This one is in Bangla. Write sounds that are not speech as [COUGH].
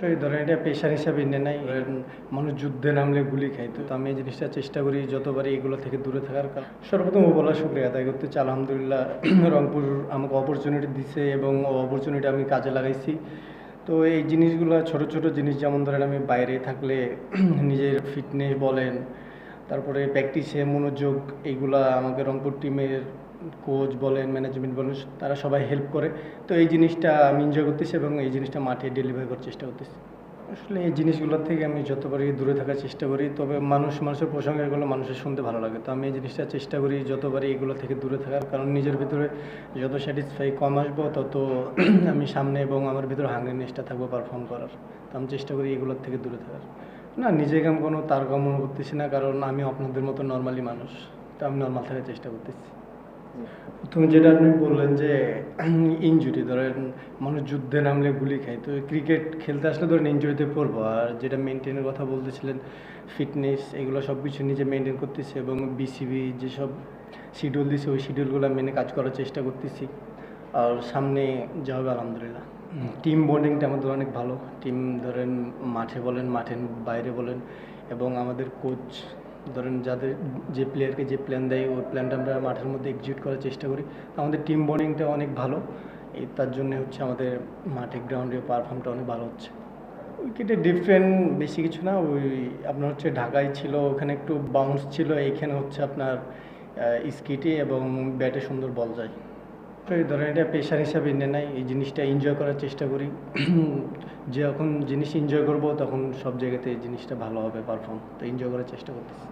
সেই ধরেন এটা পেশার হিসাবে নিয়ে নাই। মানুষ যুদ্ধে নামলে গুলি খাইতো। তো আমি এই জিনিসটা চেষ্টা করি যতবারই এগুলো থেকে দূরে থাকার কারণ সর্বপ্রথম বলা শুক্রিয়া আদায় করতে চাই। আলহামদুলিল্লাহ, [CLEARS THROAT] রংপুর আমাকে অপরচুনিটি দিছে এবং অপরচুনিটি আমি কাজে লাগাইছি। তো এই জিনিসগুলো, ছোট ছোট জিনিস যেমন ধরেন আমি বাইরে থাকলে [CLEARS THROAT] নিজের ফিটনেস বলেন তারপরে প্র্যাকটিসে মনোযোগ, এইগুলা আমাকে রংপুর টিমের কোচ বলেন ম্যানেজমেন্ট বলেন, তারা সবাই হেল্প করে। তো এই জিনিসটা আমি এনজয় করতেছি এবং এই জিনিসটা মাঠে ডেলিভারি করার চেষ্টা করতেছি। আসলে এই জিনিসগুলোর থেকে আমি যতবারই দূরে থাকার চেষ্টা করি, তবে মানুষ, মানুষের প্রসঙ্গে এগুলো মানুষের শুনতে ভালো লাগে। তো আমি এই জিনিসটা চেষ্টা করি যতবারই এগুলো থেকে দূরে থাকার, কারণ নিজের ভিতরে যত স্যাটিসফাই কম আসব, তত [CLEARS THROAT] আমি সামনে এবং আমার ভিতরে হাঙ্গিনেসটা থাকব পারফর্ম করার। তো আমি চেষ্টা করি এগুলোর থেকে দূরে থাকার। না নিজেকে আমি কোনো তার মনে করতেছি না কারণ আমি আপনাদের মতো নর্মালি মানুষ। তো আমি নর্মাল থাকার চেষ্টা করতেছি। প্রথমে যেটা আপনি বললেন যে [CLEARS THROAT] ইনজুরি ধরেন মানুষ যুদ্ধে নামলে গুলি খায় তো ক্রিকেট খেলতে আসলে ধরেন ইঞ্জুরিতে পড়ব। আর যেটা মেনটেনের কথা বলতেছিলেন ফিটনেস এগুলো সব কিছু নিজে মেনটেন করতেছি এবং বিসিবি যেসব শিডিউল দিছে ওই শিডিউলগুলো মেনে কাজ করার চেষ্টা করতেছি। আর সামনে যা হবে আলহামদুলিল্লাহ। টিম বন্ডিংটা আমাদের অনেক ভালো। টিম ধরেন মাঠে বলেন মাঠের বাইরে বলেন এবং আমাদের কোচ ধরেন যাদের যে প্লেয়ারকে যে প্ল্যান দেয়, ওই প্ল্যানটা আমরা মাঠের মধ্যে এক্সিকিউট করার চেষ্টা করি। আমাদের টিম বন্ডিংটা অনেক ভালো। এই তার জন্য হচ্ছে আমাদের মাঠে গ্রাউন্ডে পারফর্মটা অনেক ভালো হচ্ছে। উইকেটে ডিফারেন্ট বেশি কিছু না। ওই আপনার হচ্ছে ঢাকায় ছিল, ওখানে একটু বাউন্স ছিল, এইখানে হচ্ছে আপনার স্কিটে এবং ব্যাটে সুন্দর বল যায়। এই ধরেন এটা পেশার হিসাবে নিয়ে নেয়। এই জিনিসটা এনজয় করার চেষ্টা করি। [CLEARS THROAT] যখন জিনিস এনজয় করব, তখন সব জায়গাতে এই জিনিসটা ভালো হবে পারফর্ম তো এনজয় করার চেষ্টা করতেছি।